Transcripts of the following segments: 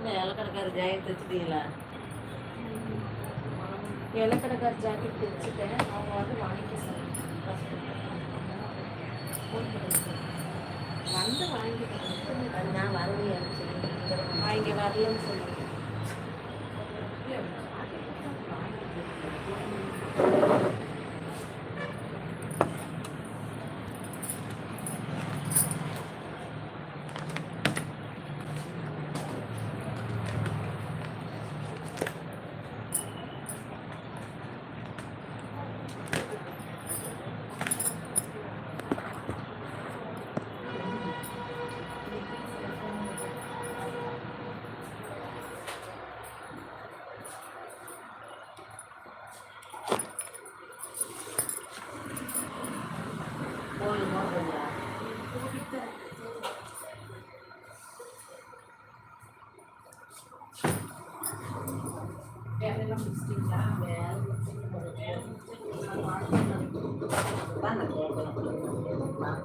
இல்லை இலக்கணக்கார jacket தைச்சிட்டீங்களா? இலக்கணக்கார் jacket தைச்சிட்டேன். அவங்க வந்து வாங்கிக்க வந்து வாங்கிக்கிட்டேன் அது நான் வரலையே நான் இங்கே வரலன்னு சொல்லுவேன்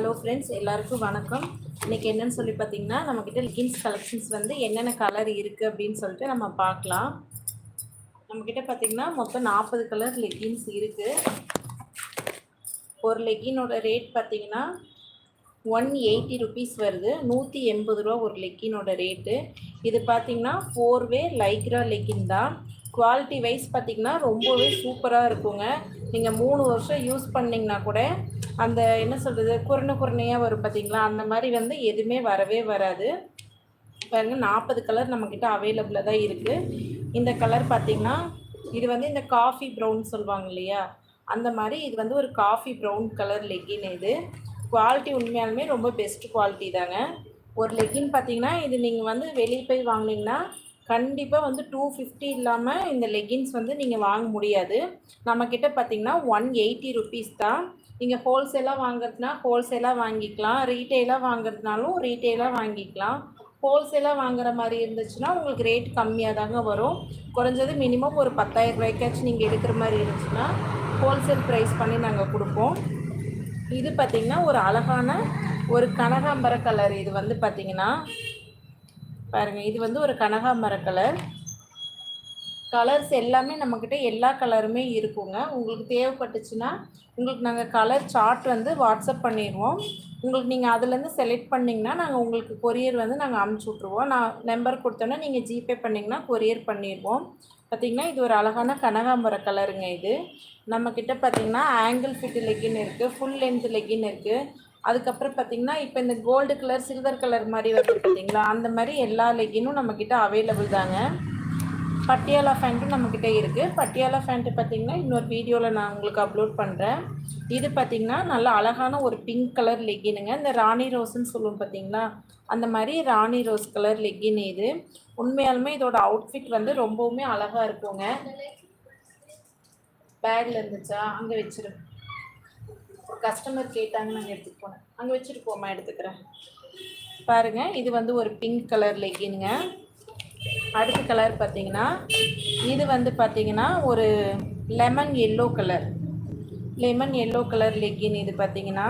ஹலோ ஃப்ரெண்ட்ஸ் எல்லாருக்கும் வணக்கம். இன்னைக்கு என்னன்னு சொல்லி பார்த்தீங்கன்னா நம்மக்கிட்ட லெகின்ஸ் கலெக்ஷன்ஸ் வந்து என்னென்ன கலர் இருக்குது அப்படின்னு சொல்லிட்டு நம்ம பார்க்கலாம். நம்மக்கிட்ட பார்த்தீங்கன்னா மொத்தம் நாற்பது கலர் லெகின்ஸ் இருக்குது ஒரு லெகினோட ரேட் பார்த்தீங்கன்னா ஒன் எயிட்டி ருபீஸ் வருது. நூற்றி எண்பது ரூபா ஒரு லெக்கினோட ரேட்டு இது பார்த்தீங்கன்னா ஃபோர் வே லைக்ரா லெக்கின் தான். குவாலிட்டி வைஸ் பார்த்தீங்கன்னா ரொம்பவே சூப்பராக இருக்குங்க. நீங்கள் மூணு வருஷம் யூஸ் பண்ணிங்கன்னா கூட அந்த என்ன சொல்கிறது குறண குறணையாக வரும் பார்த்தீங்களா அந்த மாதிரி வந்து எதுவுமே வரவே வராது. பாருங்க நாற்பது கலர் நம்மக்கிட்ட அவைலபிளாக தான் இருக்குது இந்த கலர் பார்த்தீங்கன்னா இது வந்து இந்த காஃபி ப்ரௌன் சொல்லுவாங்க இல்லையா? அந்த மாதிரி இது வந்து ஒரு காஃபி ப்ரௌன் கலர் லெக்கின் இது. குவாலிட்டி உண்மையாலுமே ரொம்ப பெஸ்ட் குவாலிட்டி தாங்க. ஒரு லெக்கின் பார்த்தீங்கன்னா இது நீங்கள் வந்து வெளியே போய் வாங்கினீங்கன்னா கண்டிப்பாக வந்து டூ ஃபிஃப்டி இல்லாமல் இந்த லெகின்ஸ் வந்து நீங்கள் வாங்க முடியாது. நம்மக்கிட்ட பார்த்தீங்கன்னா ஒன் எயிட்டி ருபீஸ் தான். நீங்கள் ஹோல்சேலாக வாங்குறதுனா ஹோல்சேலாக வாங்கிக்கலாம். ரீட்டெயிலாக வாங்குறதுனாலும் ரீட்டெயிலாக வாங்கிக்கலாம். ஹோல்சேலாக வாங்குற மாதிரி இருந்துச்சுன்னா உங்களுக்கு ரேட் கம்மியாக தாங்க வரும். குறைஞ்சது மினிமம் ஒரு பத்தாயிரம் ரூபாய்க்காச்சும் நீங்கள் எடுக்கிற மாதிரி இருந்துச்சுன்னா ஹோல்சேல் ப்ரைஸ் பண்ணி நாங்கள் கொடுப்போம். இது பார்த்திங்கன்னா ஒரு அழகான ஒரு கனகாம்பர கலர் இது வந்து பார்த்திங்கன்னா பாருங்கள் இது வந்து ஒரு கனகாம்பர கலர் கலர்ஸ் எல்லாமே நம்மக்கிட்ட எல்லா கலருமே இருக்குங்க. உங்களுக்கு தேவைப்பட்டுச்சுன்னா உங்களுக்கு நாங்கள் கலர் சார்ட் வந்து வாட்ஸ்அப் பண்ணிடுவோம் உங்களுக்கு நீங்கள் அதுலேருந்து செலக்ட் பண்ணிங்கன்னா நாங்கள் உங்களுக்கு கொரியர் வந்து நாங்கள் அமுச்சு விட்ருவோம் நான் நம்பர் கொடுத்தோன்னா நீங்கள் ஜிபே பண்ணிங்கன்னா கொரியர் பண்ணிடுவோம் பார்த்திங்கன்னா இது ஒரு அழகான கனகாம்பர கலருங்க இது. நம்மக்கிட்ட பார்த்திங்கன்னா ஆங்கிள் ஃபிட் லெக்கின் இருக்குது ஃபுல் லென்த் லெக்கின் இருக்குது அதுக்கப்புறம் பார்த்திங்கன்னா இப்போ இந்த கோல்டு கலர் சில்வர் கலர் மாதிரி வருது பார்த்தீங்களா அந்த மாதிரி எல்லா லெக்கினும் நம்மக்கிட்ட அவைலபிள் தாங்க. பட்டியாலா ஃபேண்ட்டும் நம்மக்கிட்ட இருக்குது பட்டியாலா ஃபேண்ட்டு பார்த்திங்கன்னா இன்னொரு வீடியோவில் நான் உங்களுக்கு அப்லோட் பண்ணுறேன் இது பார்த்திங்கன்னா நல்ல அழகான ஒரு பிங்க் கலர் லெக்கினுங்க இந்த ராணி ரோஸ்ன்னு சொல்லுவோம் பார்த்திங்களா அந்த மாதிரி ராணி ரோஸ் கலர் லெக்கின் இது. உண்மையாலுமே இதோட அவுட்ஃபிட் வந்து ரொம்பவுமே அழகாக இருக்குங்க. பேக்கில் இருந்துச்சா? அங்கே வச்சிரு. கஸ்டமர் கேட்டாங்க நாங்கள் எடுத்துகிட்டு போனேன். அங்கே வச்சுட்டு போமா எடுத்துக்கிறேன். பாருங்கள் இது வந்து ஒரு பிங்க் கலர் லெக்கினுங்க அடுத்த கலர் பார்த்தீங்கன்னா இது வந்து பார்த்தீங்கன்னா ஒரு lemon yellow colour lemon yellow colour legging இது பார்த்தீங்கன்னா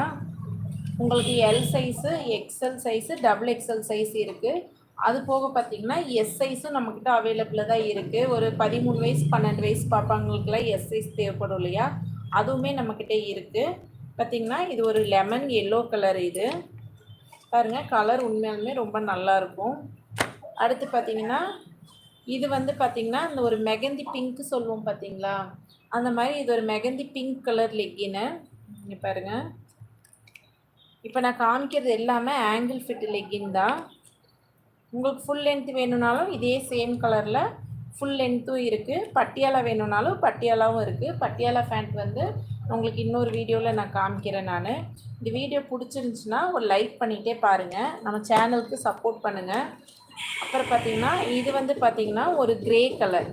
உங்களுக்கு L size XL size double XL size இருக்குது அது போக பார்த்தீங்கன்னா எஸ் சைஸும் நம்மக்கிட்ட அவைலபிளாக தான் இருக்குது ஒரு பதிமூணு வயசு பன்னெண்டு வயசு பாப்பாங்களுக்குலாம் எஸ் சைஸ் தேவைப்படும் இல்லையா? அதுவுமே நம்மக்கிட்ட இருக்குது பார்த்தீங்கன்னா இது ஒரு லெமன் எல்லோ கலர் இது. பாருங்கள் கலர் உண்மையாலுமே ரொம்ப நல்லாயிருக்கும் அடுத்து பார்த்தீங்கன்னா இது வந்து பார்த்தீங்கன்னா இந்த ஒரு மெகந்தி பிங்க் சொல்லுவோம் பார்த்தீங்களா அந்த மாதிரி இது ஒரு மெகந்தி பிங்க் கலர் லெக்கின்னு இங்கே பாருங்கள் இப்போ நான் காமிக்கிறது எல்லாமே ஆங்கிள் ஃபிட் லெக்கின் தான். உங்களுக்கு ஃபுல் லென்த் வேணும்னாலும் இதே சேம் கலரில் ஃபுல் லென்த்தும் இருக்குது பட்டியாலா வேணும்னாலும் பட்டியாலாவும் இருக்குது பட்டியாலா ஃபேண்ட் வந்து உங்களுக்கு இன்னொரு வீடியோவில் நான் காமிக்கிறேன் நான். இந்த வீடியோ பிடிச்சிருந்துச்சின்னா ஒரு லைக் பண்ணிகிட்டே பாருங்கள் நம்ம சேனலுக்கு சப்போர்ட் பண்ணுங்கள் அப்புறம் பார்த்தீங்கன்னா இது வந்து பார்த்தீங்கன்னா ஒரு கிரே கலர்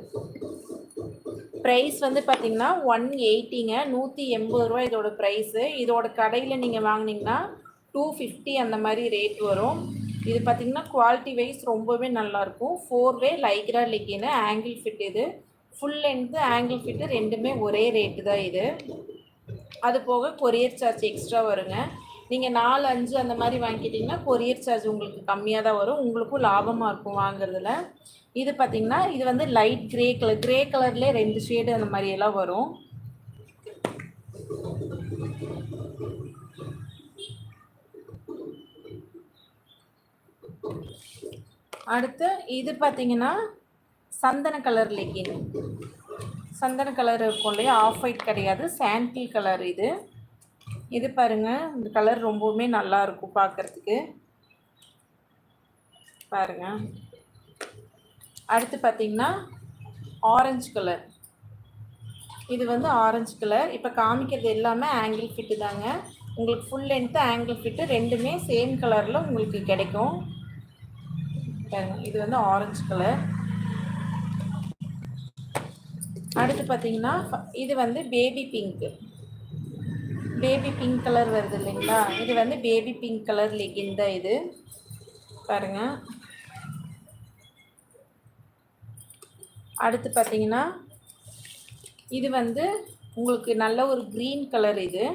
ப்ரைஸ் வந்து பார்த்தீங்கன்னா ஒன் எயிட்டிங்க நூற்றி எண்பது ரூபா இதோட ப்ரைஸு இதோட கடையில் நீங்கள் வாங்கினீங்கன்னா டூ ஃபிஃப்டி அந்த மாதிரி ரேட் வரும். இது பார்த்தீங்கன்னா குவாலிட்டி வைஸ் ரொம்பவே நல்லாயிருக்கும் ஃபோர் வே லைக்ரா லெக்கின்னு ஆங்கிள் ஃபிட் இது. ஃபுல் லென்த்து ஆங்கிள் ஃபிட்டு ரெண்டுமே ஒரே ரேட்டு தான் இது. அது போக கொரியர் சார்ஜ் எக்ஸ்ட்ரா வருங்க. நீங்கள் நாலு அஞ்சு அந்த மாதிரி வாங்கிக்கிட்டிங்கன்னா கொரியர் சார்ஜ் உங்களுக்கு கம்மியாக தான் வரும். உங்களுக்கும் லாபமாக இருக்கும் வாங்குறதுல. இது பார்த்தீங்கன்னா இது வந்து லைட் கிரே கலர் கிரே கலர்லேயே ரெண்டு ஷேடு அந்த மாதிரி எல்லாம் வரும். அடுத்து இது பார்த்தீங்கன்னா சந்தன கலர் லெக்கின் சந்தன கலர் இருக்கும் இல்லையா? ஆஃப் ஒயிட் கிடையாது. சாண்டில் கலர் இது. இது பாருங்க இந்த கலர் ரொம்பவுமே நல்லா இருக்கும் பார்க்கறதுக்கு பாருங்க. அடுத்து பார்த்தீங்கன்னா ஆரஞ்சு கலர் இது வந்து ஆரஞ்சு கலர் இப்போ காமிக்கிறது எல்லாமே ஆங்கிள் ஃபிட்டு தாங்க. உங்களுக்கு ஃபுல் லென்த்து ஆங்கிள் ஃபிட்டு ரெண்டுமே சேம் கலரில் உங்களுக்கு கிடைக்கும். இது வந்து ஆரஞ்சு கலர் அடுத்து பார்த்தீங்கன்னா இது வந்து baby pink baby pink colour வருது இல்லைங்களா? இது வந்து பேபி பிங்க் கலர் லெகின் தான் இது. பாருங்க. அடுத்து பார்த்தீங்கன்னா இது வந்து உங்களுக்கு நல்ல ஒரு க்ரீன் கலர் இது.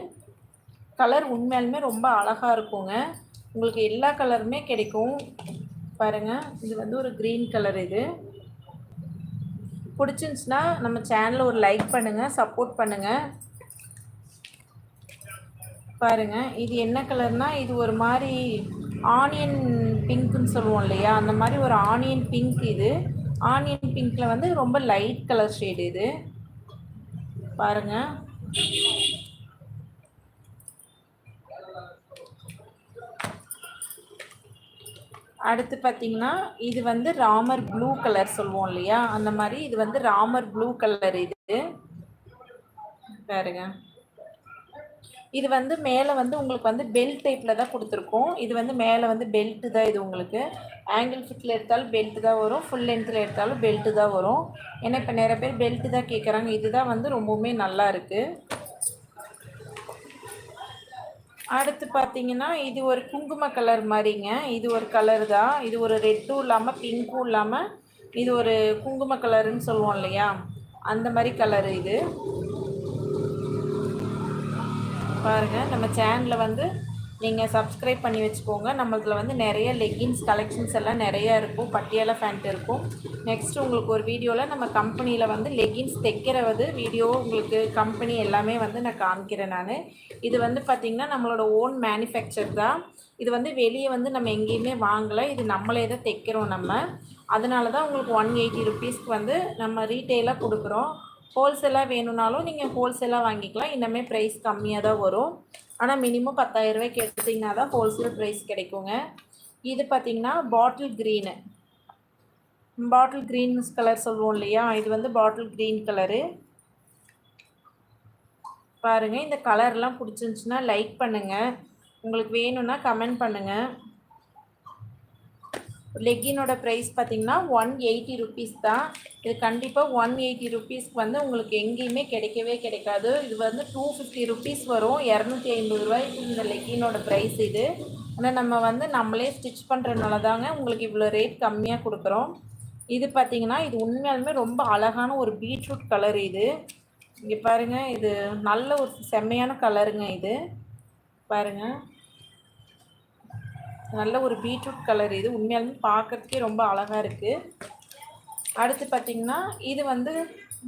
கலர் உண்மையாலுமே ரொம்ப அழகாக இருக்குங்க. உங்களுக்கு எல்லா கலருமே கிடைக்கும். பாருங்கள் இது வந்து ஒரு க்ரீன் கலர் இது. பிடிச்சிருந்துச்சுன்னா நம்ம சேனலை ஒரு லைக் பண்ணுங்கள் சப்போர்ட் பண்ணுங்கள் பாருங்க. இது என்ன கலர்னா இது ஒரு மாதிரி ஆனியன் பிங்க்குன்னு சொல்லுவோம் இல்லையா? அந்த மாதிரி ஒரு ஆனியன் பிங்க் இது. ஆனியன் பிங்க்ல வந்து ரொம்ப லைட் கலர் ஷேடு இது. பாருங்க. அடுத்து பார்த்தீங்கன்னா இது வந்து ராமர் ப்ளூ கலர் சொல்லுவோம் இல்லையா? அந்த மாதிரி இது வந்து ராமர் ப்ளூ கலர் இது. பாருங்க. இது வந்து மேலே வந்து உங்களுக்கு வந்து பெல்ட் டைப்பில் தான் கொடுத்துருக்கோம். இது வந்து மேலே வந்து பெல்ட்டு தான் இது உங்களுக்கு. ஆங்கிள் ஃபிட்டில் எடுத்தாலும் பெல்ட்டு தான் வரும். ஃபுல் லென்த்தில் எடுத்தாலும் பெல்ட்டு தான் வரும். ஏன்னா இப்போ நிறைய பேர் பெல்ட்டு தான் கேட்குறாங்க இதுதான் வந்து ரொம்பவுமே நல்லா இருக்குது அடுத்து பார்த்தீங்கன்னா இது ஒரு குங்கும கலர் மாதிரிங்க. இது ஒரு கலர் தான். இது ஒரு ரெட்டும் இல்லாமல் பிங்க்கும் இல்லாமல் இது ஒரு குங்கும கலருன்னு சொல்லுவோம் இல்லையா? அந்த மாதிரி கலர் இது. பாருங்கள் நம்ம சேனலில் வந்து நீங்கள் சப்ஸ்கிரைப் பண்ணி வச்சுக்கோங்க. நம்மளதில் வந்து நிறைய லெகின்ஸ் கலெக்ஷன்ஸ் எல்லாம் நிறையா இருக்கும். பட்டியாலா ஃபேண்ட் இருக்கும். நெக்ஸ்ட் உங்களுக்கு ஒரு வீடியோவில் நம்ம கம்பெனியில் வந்து லெகின்ஸ் தைக்கிறது வீடியோ உங்களுக்கு கம்பெனி எல்லாமே வந்து நான் காமிக்கிறேன் நான். இது வந்து பார்த்திங்கன்னா நம்மளோட ஓன் மேனுஃபேக்சர் தான். இது வந்து வெளியே வந்து நம்ம எங்கேயுமே வாங்கலை. இது நம்மளே தான் தைக்கிறோம் நம்ம. அதனால தான் உங்களுக்கு ஒன் எயிட்டி ருபீஸ்க்கு வந்து நம்ம ரீட்டெயிலாக கொடுக்குறோம். ஹோல்சேலாக வேணும்னாலும் நீங்கள் ஹோல்சேலாக வாங்கிக்கலாம். இன்னமே ப்ரைஸ் கம்மியாக தான் வரும். ஆனால் மினிமம் பத்தாயிரம் ரூபாய்க்கு எடுத்திங்கன்னா தான் ஹோல்சேல் ப்ரைஸ் கிடைக்குங்க. இது பார்த்தீங்கன்னா bottle green bottle green colour சொல்லுவோம் இல்லையா? இது வந்து பாட்டில் க்ரீன் கலரு பாருங்கள் இந்த கலர்லாம் பிடிச்சிருந்துச்சுன்னா லைக் பண்ணுங்கள் உங்களுக்கு வேணும்னா கமெண்ட் பண்ணுங்கள் லெக்கினோட ப்ரைஸ் பார்த்தீங்கன்னா ஒன் எயிட்டி ருபீஸ் தான். இது கண்டிப்பாக ஒன் எயிட்டி ருபீஸ்க்கு வந்து உங்களுக்கு எங்கேயுமே கிடைக்கவே கிடைக்காது. இது வந்து டூ ஃபிஃப்டி ருபீஸ் வரும். இரநூத்தி ஐம்பது ரூபாய்க்கு இந்த லெக்கினோட ப்ரைஸ் இது. ஆனால் நம்ம வந்து நம்மளே ஸ்டிச் பண்ணுறதுனால தாங்க உங்களுக்கு இவ்வளோ ரேட் கம்மியாக கொடுக்குறோம். இது பார்த்தீங்கன்னா இது உண்மையாலுமே ரொம்ப அழகான ஒரு பீட்ரூட் கலர் இது. இங்கே பாருங்கள் இது நல்ல ஒரு செம்மையான கலருங்க இது. பாருங்கள் நல்ல ஒரு பீட்ரூட் கலர் இது. உண்மையாலுமே பார்க்குறதுக்கே ரொம்ப அழகாக இருக்குது அடுத்து பார்த்திங்கன்னா இது வந்து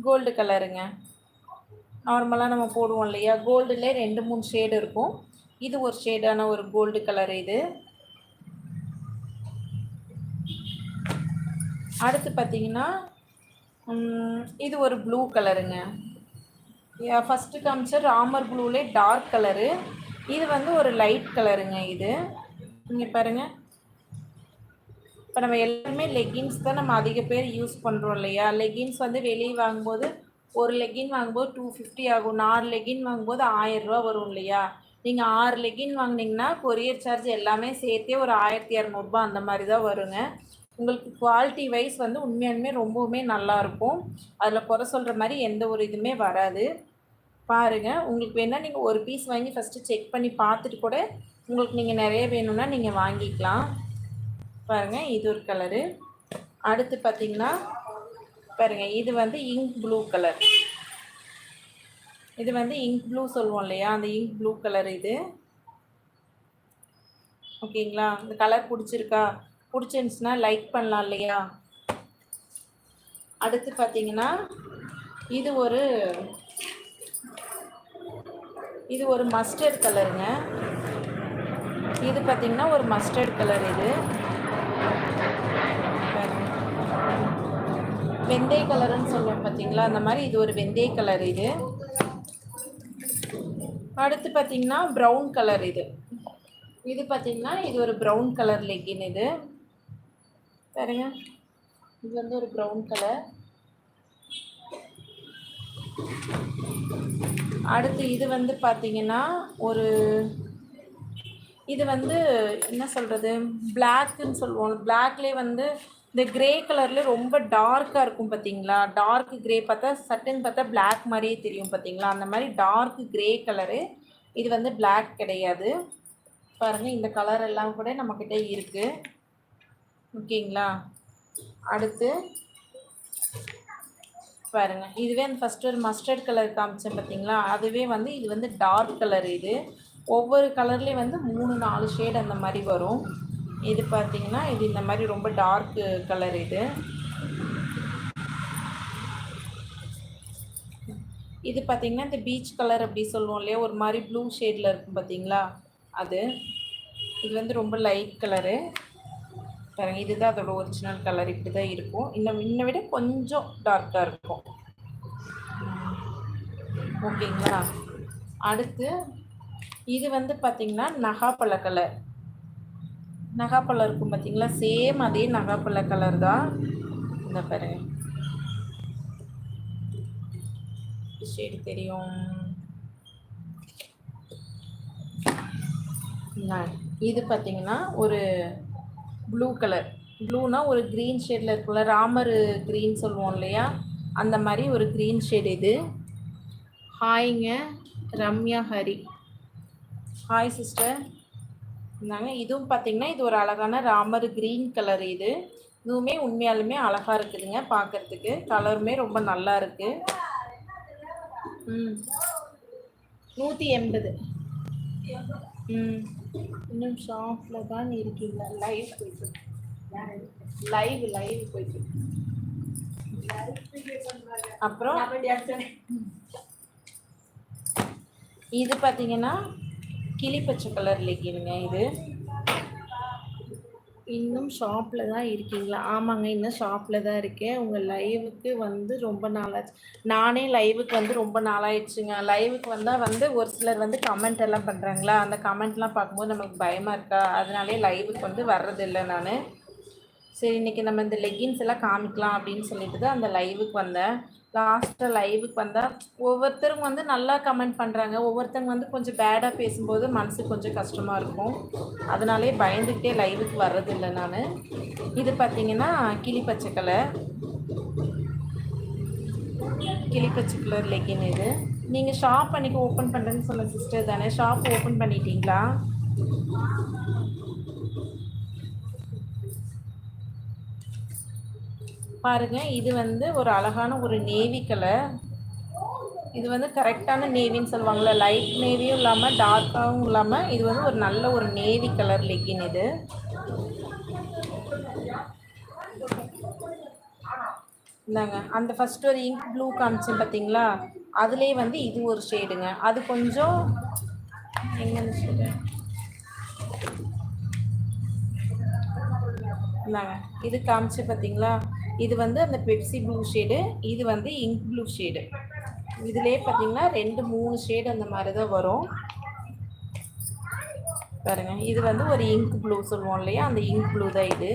கோல்டு கலருங்க. நார்மலாக நம்ம போடுவோம் இல்லையா? கோல்டுலே ரெண்டு மூணு ஷேடு இருக்கும். இது ஒரு ஷேடான ஒரு கோல்டு கலர் இது. அடுத்து பார்த்தீங்கன்னா இது ஒரு ப்ளூ கலருங்க. ஃபஸ்ட்டு காமிச்ச ராமர் ப்ளூலே டார்க் கலரு. இது வந்து ஒரு லைட் கலருங்க இது. இங்கே பாருங்கள் இப்போ நம்ம எல்லாருமே லெகின்ஸ் தான் நம்ம அதிக பேர் யூஸ் பண்ணுறோம் இல்லையா? லெகின்ஸ் வந்து வெளியே வாங்கும்போது ஒரு லெகின் வாங்கும்போது டூ ஃபிஃப்டி ஆகும். நாலு லெகின் வாங்கும்போது ஆயிரரூவா வரும் இல்லையா? நீங்கள் ஆறு லெகின் வாங்கினீங்கன்னா கொரியர் சார்ஜ் எல்லாமே சேர்த்தே ஒரு ஆயிரத்தி இரநூறுபா அந்த மாதிரி தான் வருங்க. உங்களுக்கு குவாலிட்டி வைஸ் வந்து உண்மையாலுமே ரொம்பவுமே நல்லாயிருக்கும் அதில் குறை சொல்கிற மாதிரி எந்த ஒரு இதுவுமே வராது. பாருங்கள் உங்களுக்கு வேணால் நீங்கள் ஒரு பீஸ் வாங்கி ஃபஸ்ட்டு செக் பண்ணி பார்த்துட்டு கூட உங்களுக்கு நீங்கள் நிறைய வேணும்னா நீங்கள் வாங்கிக்கலாம். பாருங்கள் இது ஒரு கலரு அடுத்து பார்த்தீங்கன்னா பாருங்கள் இது வந்து இங்க் ப்ளூ கலர் இது வந்து இங்க் ப்ளூ சொல்லுவோம் இல்லையா? அந்த இங்க் ப்ளூ கலர் இது. ஓகேங்களா? இந்த கலர் பிடிச்சிருக்கா? பிடிச்சிருந்துச்சுன்னா லைக் பண்ணலாம் இல்லையா? அடுத்து பார்த்தீங்கன்னா இது ஒரு இது ஒரு மஸ்டர்ட் கலருங்க இது பார்த்தீங்கன்னா ஒரு மஸ்டர்ட் கலர் இது. வெந்தய கலருன்னு சொல்லுவோம் பார்த்தீங்களா அந்த மாதிரி இது ஒரு வெந்தய கலர் இது. அடுத்து பார்த்தீங்கன்னா ப்ரௌன் கலர் இது. இது பார்த்தீங்கன்னா இது ஒரு ப்ரௌன் கலர் லெக்கின் இது. பாருங்க. இது வந்து ஒரு ப்ரௌன் கலர் அடுத்து இது வந்து பார்த்தீங்கன்னா ஒரு இது வந்து என்ன சொல்கிறது பிளாக்குன்னு சொல்லுவோம். பிளாக்லேயே வந்து இந்த கிரே கலரில் ரொம்ப டார்க்காக இருக்கும் பார்த்தீங்களா டார்க் கிரே பார்த்தா சட்டன் பார்த்தா பிளாக் மாதிரியே தெரியும் பார்த்தீங்களா அந்த மாதிரி டார்க் கிரே கலரு இது வந்து பிளாக் கிடையாது. பாருங்கள் இந்த கலர் எல்லாம் கூட நம்மக்கிட்ட இருக்குது ஓகேங்களா? அடுத்து பாருங்கள் இதுவே அந்த ஃபஸ்ட்டு ஒரு மஸ்டர்ட் கலர் காமிச்சேன் பார்த்தீங்களா அதுவே வந்து இது வந்து டார்க் கலர் இது. ஒவ்வொரு கலர்லேயும் வந்து மூணு நாலு ஷேட் அந்த மாதிரி வரும். இது பார்த்தீங்கன்னா இது இந்த மாதிரி ரொம்ப டார்க்கு கலர் இது. இது பார்த்திங்கன்னா இந்த பீச் கலர் அப்படி சொல்லுவோம் இல்லையா? ஒரு மாதிரி ப்ளூ ஷேடில் இருக்கும் பார்த்தீங்களா அது. இது வந்து ரொம்ப லைட் கலரு பாருங்க இதுதான் அதோட ஒரிஜினல் கலர் இப்படி தான் இருக்கும். இன்னும் இன்னை விட கொஞ்சம் டார்க்காக இருக்கும். ஓகேங்களா? அடுத்து இது வந்து பார்த்திங்கன்னா நகாப்பழ கலர் நகாப்பழம் இருக்கும் பார்த்தீங்களா சேம் அதே நகாப்பழ கலர் தான். இந்த பாருங்க ஷேடு தெரியும். நான் இது பார்த்தீங்கன்னா ஒரு ப்ளூ கலர் ப்ளூனா ஒரு க்ரீன் ஷேடில் இருக்கும்ல ராமர் க்ரீன் சொல்லுவோம் இல்லையா? அந்த மாதிரி ஒரு க்ரீன் ஷேட் இது. ஹாய்ங்க ரம்யா ஹரி. ஹாய் சிஸ்டர் இந்தாங்க இதுவும் பார்த்தீங்கன்னா இது ஒரு அழகான ராமர் க்ரீன் கலர் இது. இதுவுமே உண்மையாலுமே அழகாக இருக்குதுங்க பார்க்கறதுக்கு கலருமே ரொம்ப நல்லா இருக்கு. ம். நூற்றி எண்பது. ம். இன்னும் ஷாப்பில் தான் இருக்கீங்க. லைவ் போயிட்டு லைவ் லைவ் போயிட்டு அப்புறம் இது பார்த்தீங்கன்னா கிளிப்பச்சை கலர் லெகினுங்க இது. இன்னும் ஷாப்பில் தான் இருக்கீங்களா? ஆமாங்க இன்னும் ஷாப்பில் தான் இருக்கேன். உங்கள் லைவுக்கு வந்து ரொம்ப நாளாச்சு. நானே லைவுக்கு வந்து ரொம்ப நாளாயிடுச்சுங்க. லைவுக்கு வந்தால் வந்து ஒரு சிலர் வந்து கமெண்ட் எல்லாம் பண்ணுறாங்களா அந்த கமெண்ட்லாம் பார்க்கும்போது நமக்கு பயமாக இருக்கா? அதனாலே லைவுக்கு வந்து வர்றதில்லை நான். சரி இன்றைக்கி நம்ம இந்த லெகின்ஸ் எல்லாம் காமிக்கலாம் அப்படின்னு சொல்லிட்டு தான் அந்த லைவுக்கு வந்தேன். லாஸ்ட்டாக லைவுக்கு வந்தால் ஒவ்வொருத்தரும் வந்து நல்லா கமெண்ட் பண்ணுறாங்க ஒவ்வொருத்தங்க வந்து கொஞ்சம் பேடாக பேசும்போது மனசு கொஞ்சம் கஷ்டமாக இருக்கும். அதனாலே பயந்துக்கிட்டே லைவுக்கு வர்றதில்லை நான். இது பார்த்தீங்கன்னா கிளிப்பச்சை கலர். கிளிப்பச்சை கலர் லெக்கின் இது. நீங்கள் ஷாப் அன்றைக்கி ஓப்பன் பண்ணுறேன்னு சொன்ன சிஸ்டர் தானே. ஷாப் ஓப்பன் பண்ணிட்டீங்களா? பாருங்க இது வந்து ஒரு அழகான ஒரு நேவி கலர். இது வந்து கரெக்டான நேவின்னு சொல்லுவாங்கள்ல லைட் நேவியும் இல்லாமல் டார்க்காகவும் இல்லாமல் இது வந்து ஒரு நல்ல ஒரு நேவி கலர் லெக்கின் இது. இந்தாங்க அந்த ஃபஸ்ட்டு ஒரு இங்க் ப்ளூ காமிச்சேன் பார்த்தீங்களா அதுலேயே வந்து இது ஒரு ஷேடுங்க அது கொஞ்சம் எங்கே ஷேடு இந்தாங்க இது காமிச்சு பார்த்தீங்களா இது வந்து அந்த பெப்சி ப்ளூ ஷேடு இது வந்து இங்க் ப்ளூ ஷேடு இதுலேயே பார்த்தீங்கன்னா ரெண்டு மூணு ஷேடு அந்த மாதிரி தான் வரும். பாருங்க இது வந்து ஒரு இங்க் ப்ளூ சொல்லுவோம் இல்லையா? அந்த இங்க் ப்ளூ தான் இது.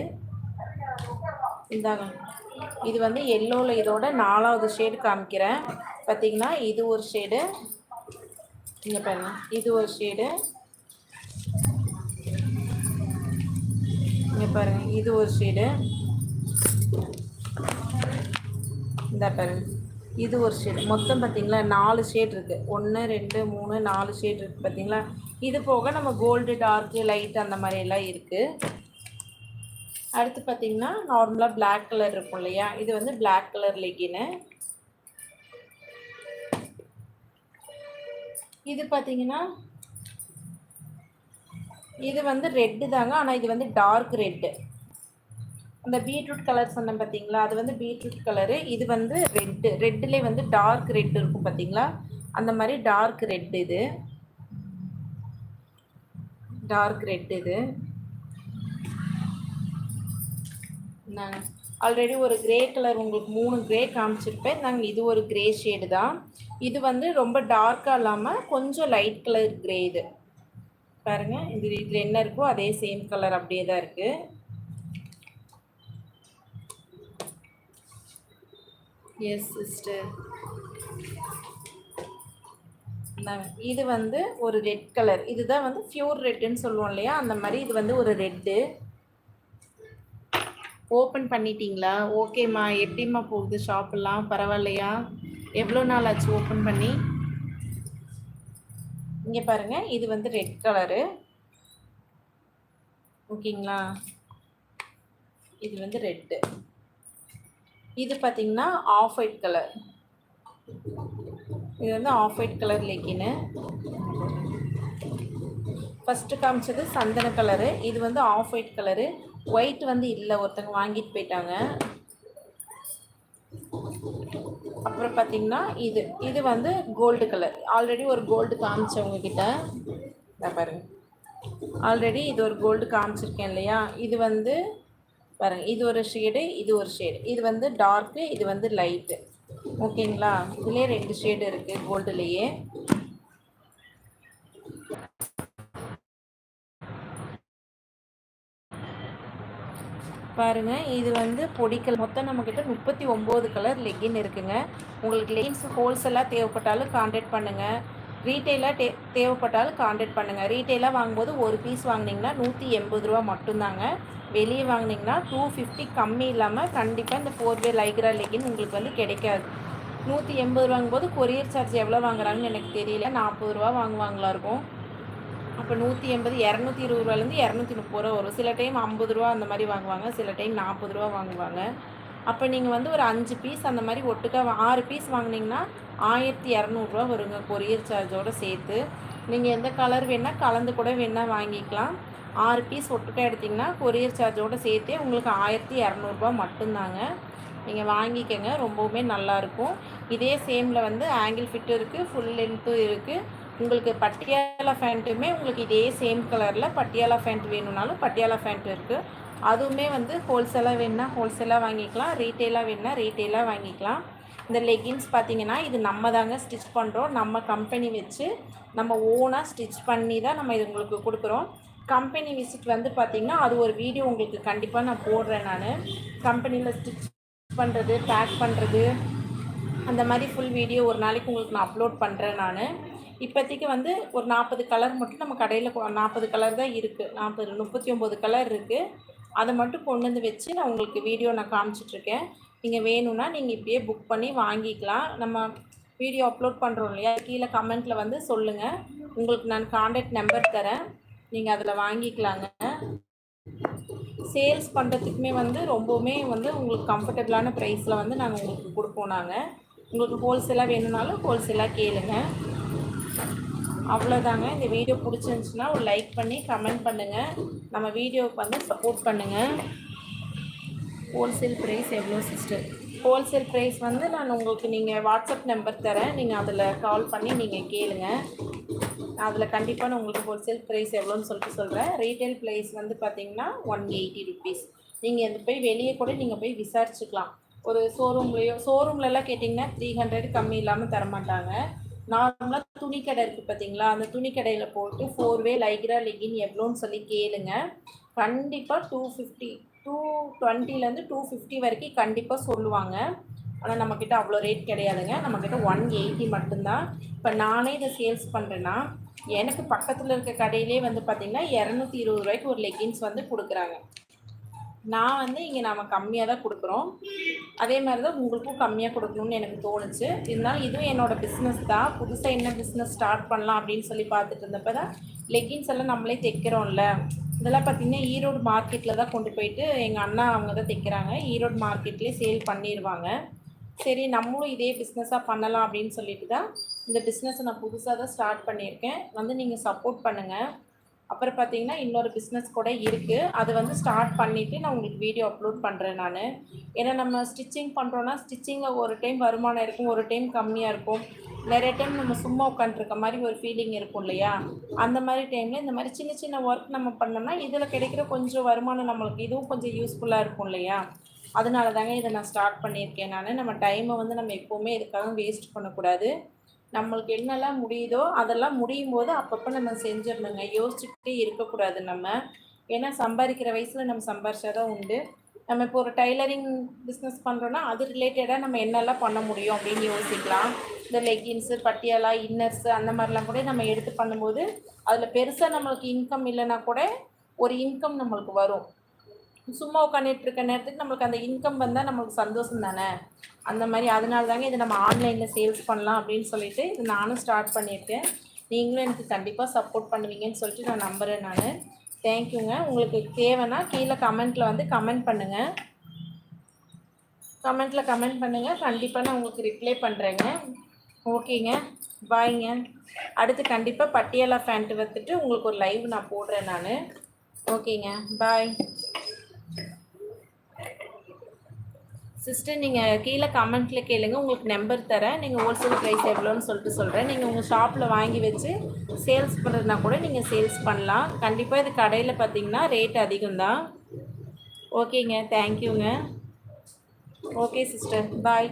இந்தாங்க. இது வந்து எல்லோவில் இதோட நாலாவது ஷேடு காமிக்கிறேன். பார்த்தீங்கன்னா இது ஒரு ஷேடு இங்கே பாருங்க இது ஒரு ஷேடு இங்கே பாருங்க இது ஒரு ஷேடு இந்த பாரு. இது ஒரு ஷேடு மொத்தம் பார்த்தீங்களா நாலு ஷேட் இருக்குது ஒன்று ரெண்டு மூணு நாலு ஷேட் இருக்குது பார்த்தீங்களா இது போக நம்ம கோல்டு டார்க்கு லைட் அந்த மாதிரி எல்லாம் இருக்குது அடுத்து பார்த்தீங்கன்னா நார்மலாக பிளாக் கலர் இருக்கும் இல்லையா? இது வந்து பிளாக் கலர் லெகின்னு இது பார்த்தீங்கன்னா இது வந்து ரெட்டு தாங்க. ஆனால் இது வந்து டார்க் ரெட்டு இந்த பீட்ரூட் கலர் சொன்னேன் பார்த்தீங்களா அது வந்து பீட்ரூட் கலரு. இது வந்து ரெட்டு. ரெட்டுலேயே வந்து டார்க் ரெட் இருக்கும் பார்த்தீங்களா அந்த மாதிரி டார்க் ரெட் இது. டார்க் ரெட் இது. நாங்கள் ஆல்ரெடி ஒரு கிரே கலர் உங்களுக்கு மூணு கிரே காமிச்சிருப்பேன். நாங்கள் இது ஒரு கிரே ஷேடு தான். இது வந்து ரொம்ப டார்க்காக இல்லாமல் கொஞ்சம் லைட் கலர் கிரே இது. பாருங்கள் இது இதில் என்ன இருக்கோ அதே சேம் கலர் அப்படியே தான் இருக்குது எஸ் சிஸ்டர் இது வந்து ஒரு ரெட் கலர் இதுதான் வந்து ஃப்யூர் ரெட்டுன்னு சொல்லுவோம் இல்லையா? அந்த மாதிரி இது வந்து ஒரு ரெட்டு ஓப்பன் பண்ணிட்டீங்களா? ஓகேம்மா எப்படிம்மா போகுது ஷாப்பெல்லாம் பரவாயில்லையா? எவ்வளோ நாள் ஆச்சு ஓப்பன் பண்ணி? இங்கே பாருங்கள் இது வந்து ரெட் கலரு ஓகேங்களா இது வந்து ரெட்டு இது பார்த்தீங்கன்னா ஆஃப் ஒயிட் கலர் இது வந்து ஆஃப் ஒயிட் கலர் லெக்கின்னு ஃபஸ்ட்டு காமிச்சது சந்தன கலரு இது வந்து ஆஃப் ஒயிட் கலரு ஒயிட் வந்து இல்லை ஒருத்தங்க வாங்கிட்டு போயிட்டாங்க. அப்புறம் பார்த்தீங்கன்னா இது இது வந்து கோல்டு கலர் ஆல்ரெடி ஒரு கோல்டு காமிச்சவங்க கிட்ட. பாருங்க. ஆல்ரெடி இது ஒரு கோல்டு காமிச்சிருக்கேன் இல்லையா? இது வந்து பாருங்க. இது ஒரு ஷேடு இது ஒரு ஷேடு இது வந்து டார்க்கு இது வந்து லைட்டு ஓகேங்களா? இதுலேயே ரெண்டு ஷேடு இருக்குது கோல்டுலேயே பாருங்க. இது வந்து பொடிக்கல். மொத்தம் நம்மக்கிட்ட முப்பத்தி ஒம்பது கலர் லெகின் இருக்குங்க. உங்களுக்கு லெகின்ஸ் ஹோல்சேலாக தேவைப்பட்டாலும் கான்டாக்ட் பண்ணுங்கள் ரீட்டெயிலாக தே தேவைப்பட்டாலும் கான்டாக்ட் பண்ணுங்கள் ரீட்டெயிலாக வாங்கும்போது ஒரு பீஸ் வாங்கினீங்கன்னா நூற்றி எண்பது ரூபா மட்டும்தாங்க. வெளியே வாங்கினீங்கன்னா டூ ஃபிஃப்டி கம்மி இல்லாமல் கண்டிப்பாக இந்த ஃபோர் வே லைக்ரா லெகின் உங்களுக்கு வந்து கிடைக்காது. நூற்றி எண்பது ரூபாங்கும்போது கொரியர் சார்ஜ் எவ்வளோ வாங்குறாங்கன்னு எனக்கு தெரியல. நாற்பது ரூபா வாங்குவாங்களா இருக்கும். அப்போ நூற்றி எண்பது இரநூத்தி இருபது ரூபாலேருந்து இரநூத்தி முப்பது ரூபா வரும். சில டைம் ஐம்பது ரூபா அந்த மாதிரி வாங்குவாங்க. சில டைம் நாற்பது ரூபா வாங்குவாங்க. அப்போ நீங்கள் வந்து ஒரு அஞ்சு பீஸ் அந்த மாதிரி ஒட்டுக்கா ஆறு பீஸ் வாங்கினீங்கன்னா ஆயிரத்தி இரநூறுவா வருங்க கொரியர் சார்ஜோடு சேர்த்து. நீங்கள் எந்த கலர் வேணால் கலந்து கூட வேணால் வாங்கிக்கலாம். ஆறு பீஸ் ஒட்டுக்காக எடுத்திங்கன்னா கொரியர் சார்ஜோடு சேர்த்தே உங்களுக்கு ஆயிரத்தி இரநூறுபா மட்டும்தாங்க. நீங்கள் வாங்கிக்கோங்க ரொம்பவுமே நல்லாயிருக்கும் இதே சேமில் வந்து ஆங்கிள் ஃபிட்டும் இருக்குது ஃபுல் லென்த்தும் இருக்குது உங்களுக்கு பட்டியாலா ஃபேண்ட்டுமே உங்களுக்கு இதே சேம் கலரில் பட்டியாலா ஃபேண்ட் வேணும்னாலும் பட்டியாலா ஃபேண்ட் இருக்குது அதுவுமே வந்து ஹோல்சேலாக வேணுன்னா ஹோல்சேலாக வாங்கிக்கலாம் ரீட்டெயிலாக வேணுன்னா ரீட்டெயிலாக வாங்கிக்கலாம். இந்த லெகின்ஸ் பார்த்தீங்கன்னா இது நம்ம தாங்க ஸ்டிச் பண்ணுறோம் நம்ம கம்பெனி வச்சு நம்ம ஓனாக ஸ்டிச் பண்ணி தான் நம்ம இது உங்களுக்கு கொடுக்குறோம். கம்பெனி விசிட் வந்து பார்த்தீங்கன்னா அது ஒரு வீடியோ உங்களுக்கு கண்டிப்பாக நான் போடுறேன் நான். கம்பெனியில் ஸ்டிச் பண்ணுறது பேக் பண்ணுறது அந்த மாதிரி ஃபுல் வீடியோ ஒரு நாளைக்கு உங்களுக்கு நான் அப்லோட் பண்ணுறேன் நான். இப்போதைக்கு வந்து ஒரு நாற்பது கலர் மட்டும் நம்ம கடையில் நாற்பது கலர் தான் இருக்குது நாற்பது முப்பத்தி ஒம்பது கலர் இருக்குது அதை மட்டும் கொண்டு வந்து வச்சு நான் உங்களுக்கு வீடியோ நான் காமிச்சிட்ருக்கேன். நீங்கள் வேணும்னா நீங்கள் இப்படியே புக் பண்ணி வாங்கிக்கலாம். நம்ம வீடியோ அப்லோட் பண்ணுறோம் இல்லையா? கீழே கமெண்ட்டில் வந்து சொல்லுங்கள் உங்களுக்கு நான் காண்டாக்ட் நம்பர் தரேன். நீங்கள் அதில் வாங்கிக்கலாங்க. சேல்ஸ் பண்ணுறதுக்குமே வந்து ரொம்பவுமே வந்து உங்களுக்கு கம்ஃபர்டபுளான ப்ரைஸில் வந்து நாங்கள் உங்களுக்கு கொடுப்போம் நாங்கள் உங்களுக்கு ஹோல்சேலாக வேணும்னாலும் ஹோல்சேலாக கேளுங்க. அவ்வளோதாங்க இந்த வீடியோ பிடிச்சிருந்துச்சுன்னா ஒரு லைக் பண்ணி கமெண்ட் பண்ணுங்கள் நம்ம வீடியோவுக்கு வந்து சப்போர்ட் பண்ணுங்கள் ஹோல்சேல் ப்ரைஸ் எவ்வளோ சிஸ்டர் ஹோல்சேல் ப்ரைஸ் வந்து நான் உங்களுக்கு நீங்கள் வாட்ஸ்அப் நம்பர் தரேன். நீங்கள் அதில் கால் பண்ணி நீங்கள் கேளுங்கள் அதில் கண்டிப்பாக நான் உங்களுக்கு ஹோல்சேல் ப்ரைஸ் எவ்வளோன்னு சொல்லிட்டு சொல்கிறேன் ரீட்டைல் ப்ரைஸ் வந்து பார்த்தீங்கன்னா ஒன் எயிட்டி ருபீஸ் நீங்கள் அந்த போய் வெளியே கூட நீங்கள் போய் விசாரிச்சுக்கலாம். ஒரு ஷோரூம்லேயோ ஷோரூம்லலாம் கேட்டிங்கன்னா த்ரீ ஹண்ட்ரட் கம்மி இல்லாமல் தரமாட்டாங்க. நார்மலாக துணி கடை இருக்குது பார்த்தீங்களா அந்த துணி கடையில் போட்டு ஃபோர் வே லைக்ரா லெகின் எவ்வளோன்னு சொல்லி கேளுங்க. கண்டிப்பாக டூ ஃபிஃப்டி டூ டுவெண்ட்டிலேருந்து டூ ஃபிஃப்டி வரைக்கும் கண்டிப்பாக சொல்லுவாங்க. ஆனால் நம்மக்கிட்ட அவ்வளோ ரேட் கிடையாதுங்க. நம்மக்கிட்ட ஒன் எயிட்டி மட்டும்தான். இப்போ நானே இதை சேல்ஸ் பண்ணுறேன்னா எனக்கு பக்கத்தில் இருக்க கடையிலே வந்து பார்த்திங்கன்னா இரநூத்தி இருபது ரூபாய்க்கு ஒரு லெகின்ஸ் வந்து கொடுக்குறாங்க. நான் வந்து இங்கே நாம் கம்மியாக தான் கொடுக்குறோம். அதே மாதிரி தான் உங்களுக்கும் கம்மியாக கொடுக்கணும்னு எனக்கு தோணுச்சு. இருந்தாலும் இதுவும் என்னோடய பிஸ்னஸ் தான். புதுசாக என்ன பிஸ்னஸ் ஸ்டார்ட் பண்ணலாம் அப்படின்னு சொல்லி பார்த்துட்டு இருந்தப்போ தான் லெகின்ஸ் எல்லாம் நம்மளே தைக்கிறோம்ல. இதெல்லாம் பார்த்திங்கன்னா ஈரோடு மார்க்கெட்டில் தான் கொண்டு போயிட்டு எங்கள் அண்ணா அவங்க தான் தைக்கிறாங்க. ஈரோடு மார்க்கெட்லேயே சேல் பண்ணிடுவாங்க சரி நம்மளும் இதே பிஸ்னஸாக பண்ணலாம் அப்படின்னு சொல்லிட்டு தான் இந்த பிஸ்னஸை நான் புதுசாக தான் ஸ்டார்ட் பண்ணியிருக்கேன். வந்து நீங்கள் சப்போர்ட் பண்ணுங்கள் அப்புறம் பார்த்தீங்கன்னா இன்னொரு பிஸ்னஸ் கூட இருக்குது அது வந்து ஸ்டார்ட் பண்ணிவிட்டு நான் உங்களுக்கு வீடியோ அப்லோட் பண்ணுறேன் நான். ஏன்னா நம்ம ஸ்டிச்சிங் பண்ணுறோன்னா ஸ்டிச்சிங்கில் ஒரு டைம் வருமானம் இருக்கும் ஒரு டைம் கம்மியாக இருக்கும். நிறைய டைம் நம்ம சும்மா உட்காந்துருக்க மாதிரி ஒரு ஃபீலிங் இருக்கும் இல்லையா? அந்த மாதிரி டைமில் இந்த மாதிரி சின்ன சின்ன ஒர்க் நம்ம பண்ணோம்னா இதில் கிடைக்கிற கொஞ்சம் வருமானம் நம்மளுக்கு இதுவும் கொஞ்சம் யூஸ்ஃபுல்லாக இருக்கும் இல்லையா? அதனால தாங்க இதை நான் ஸ்டார்ட் பண்ணியிருக்கேன் நான். நம்ம டைமை வந்து நம்ம எப்போவுமே இதுக்காக வேஸ்ட் பண்ணக்கூடாது. நம்மளுக்கு என்னெல்லாம் முடியுதோ அதெல்லாம் முடியும் போது அப்பப்போ நம்ம செஞ்சிடணுங்க. யோசிச்சுக்கிட்டே இருக்கக்கூடாது நம்ம. ஏன்னா சம்பாதிக்கிற வயசில் நம்ம சம்பாரிச்சாதான் உண்டு. நம்ம இப்போ ஒரு டைலரிங் பிஸ்னஸ் பண்ணுறோன்னா அது ரிலேட்டடாக நம்ம என்னெல்லாம் பண்ண முடியும் அப்படின்னு யோசிக்கலாம். இந்த லெகின்ஸு பட்டியாலா இன்னர்ஸு அந்த மாதிரிலாம் கூட நம்ம எடுத்து பண்ணும்போது அதில் பெருசாக நம்மளுக்கு இன்கம் இல்லைன்னா கூட ஒரு இன்கம் நம்மளுக்கு வரும். சும்மா உட்காந்துட்டு இருக்க நேரத்துக்கு நம்மளுக்கு அந்த இன்கம் வந்தால் நம்மளுக்கு சந்தோஷம் தானே? அந்த மாதிரி அதனால தாங்க இதை நம்ம ஆன்லைனில் சேல்ஸ் பண்ணலாம் அப்படின்னு சொல்லிட்டு இது நானும் ஸ்டார்ட் பண்ணியிருக்கேன். நீங்களும் எனக்கு கண்டிப்பாக சப்போர்ட் பண்ணுவீங்கன்னு சொல்லிட்டு நான் நம்புகிறேன் நான். தேங்க்யூங்க உங்களுக்கு தேவைன்னா கீழே கமெண்ட்டில் வந்து கமெண்ட் பண்ணுங்கள் கமெண்ட்டில் கமெண்ட் பண்ணுங்கள் கண்டிப்பாக நான் உங்களுக்கு ரிப்ளை பண்ணுறேங்க ஓகேங்க பாய்ங்க அடுத்து கண்டிப்பாக பட்டியாலா ஃபேண்ட் வந்துட்டு உங்களுக்கு ஒரு லைவ் நான் போடுறேன் நான். ஓகேங்க பாய் சிஸ்டர் நீங்கள் கீழே கமெண்ட்டில் கேளுங்க. உங்களுக்கு நம்பர் தரேன். நீங்கள் ஹோல்சேல் ப்ரைஸ் எவ்வளோன்னு சொல்லிட்டு சொல்கிறேன் நீங்கள் உங்கள் ஷாப்பில் வாங்கி வச்சு சேல்ஸ் பண்ணுறதுனா கூட நீங்கள் சேல்ஸ் பண்ணலாம். கண்டிப்பாக இது கடையில் பார்த்தீங்கன்னா ரேட் அதிகம்தான். ஓகேங்க தேங்க்யூங்க ஓகே சிஸ்டர் பாய்